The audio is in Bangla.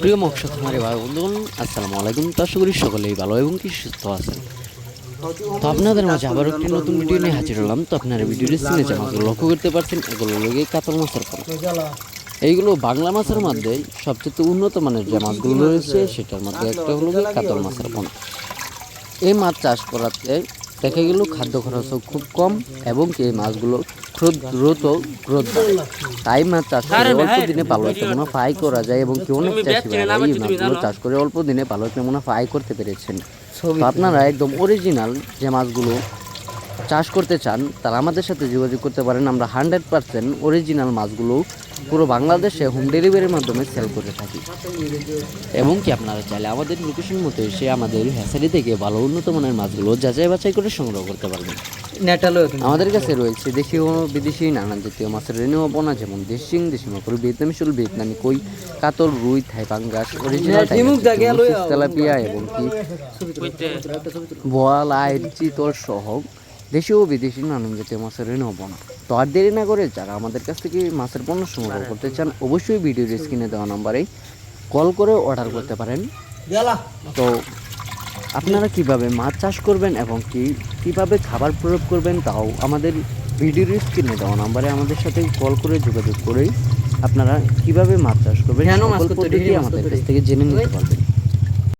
প্রিয় খামারি ভাই বন্ধুগণ আসসালামু আলাইকুম। তো আশা করি সকলেই ভালো এবং কি সুস্থ আছেন। তো আপনাদের মাঝে আবার একটি নতুন ভিডিও নিয়ে হাজির হলাম। তো আপনারা ভিডিওটি সিনে মাছগুলো লক্ষ্য করতে পারছেন, এগুলো লগে কাতল মাছের পর এইগুলো বাংলা মাছের মধ্যে সবচেয়ে উন্নত মানের যে মাছগুলো রয়েছে, সেটার মধ্যে একটা হলো কাতল মাছের পণ এই মাছ চাষ করাতে দেখা গেল খাদ্য খরচও খুব কম এবং এই মাছগুলো দ্রুত গ্রোথ বাড়ে। তাই মাছ চাষ করে অল্প দিনে ভালো একটা মুনাফা আয় করা যায় এবং কি অনেক চাষি এই মাছগুলো চাষ করে অল্প দিনে ভালো একটা মুনাফা আয় করতে পেরেছেন। আপনারা একদম অরিজিনাল যে মাছগুলো চাষ করতে চান তারা আমাদের সাথে যোগাযোগ করতে পারেন। আমরা হান্ড্রেড পার্সেন্ট অরিজিনাল মাছগুলো পুরো বাংলাদেশে হোম ডেলিভারির মাধ্যমে সেল করে থাকি। এবং কি আপনারা চাইলে আমাদের লোকেশন মতো এসে আমাদের হ্যাসারি থেকে ভালো উন্নত মানের মাছগুলো যাচাই বাছাই করে সংগ্রহ করতে পারবেন। নেটালো আমাদের কাছে রয়েছে দেশি ও বিদেশি নানান জাতীয় মাছের রেনুয়া পোনা যেমন দেশিং দেশি মাকুর ভিয়েতনামি শুল ভিয়েতনামি কই কাতল রুই থাই পাঙ্গাস অরিজিনাল তেলাপিয়া এবং কি বোয়াল আইর চিতল সহ দেশি ও বিদেশি নানান জাতীয় মাছের রেনুয়া পোনা তো আর দেরি না করে যারা আমাদের কাছ থেকে মাছের পণ্য সংগ্রহ করতে চান অবশ্যই ভিডিওর স্ক্রিনে দেওয়া নম্বরে কল করে অর্ডার করতে পারেন। তো আপনারা কীভাবে মাছ চাষ করবেন এবং কি কীভাবে খাবার প্রয়োগ করবেন তাও আমাদের ভিডিওর স্ক্রিনে দেওয়া নাম্বারে আমাদের সাথে কল করে যোগাযোগ করেই আপনারা কীভাবে মাছ চাষ করবেন সকল পদ্ধতি আমাদের কাছ থেকে জেনে নিতে পারবেন।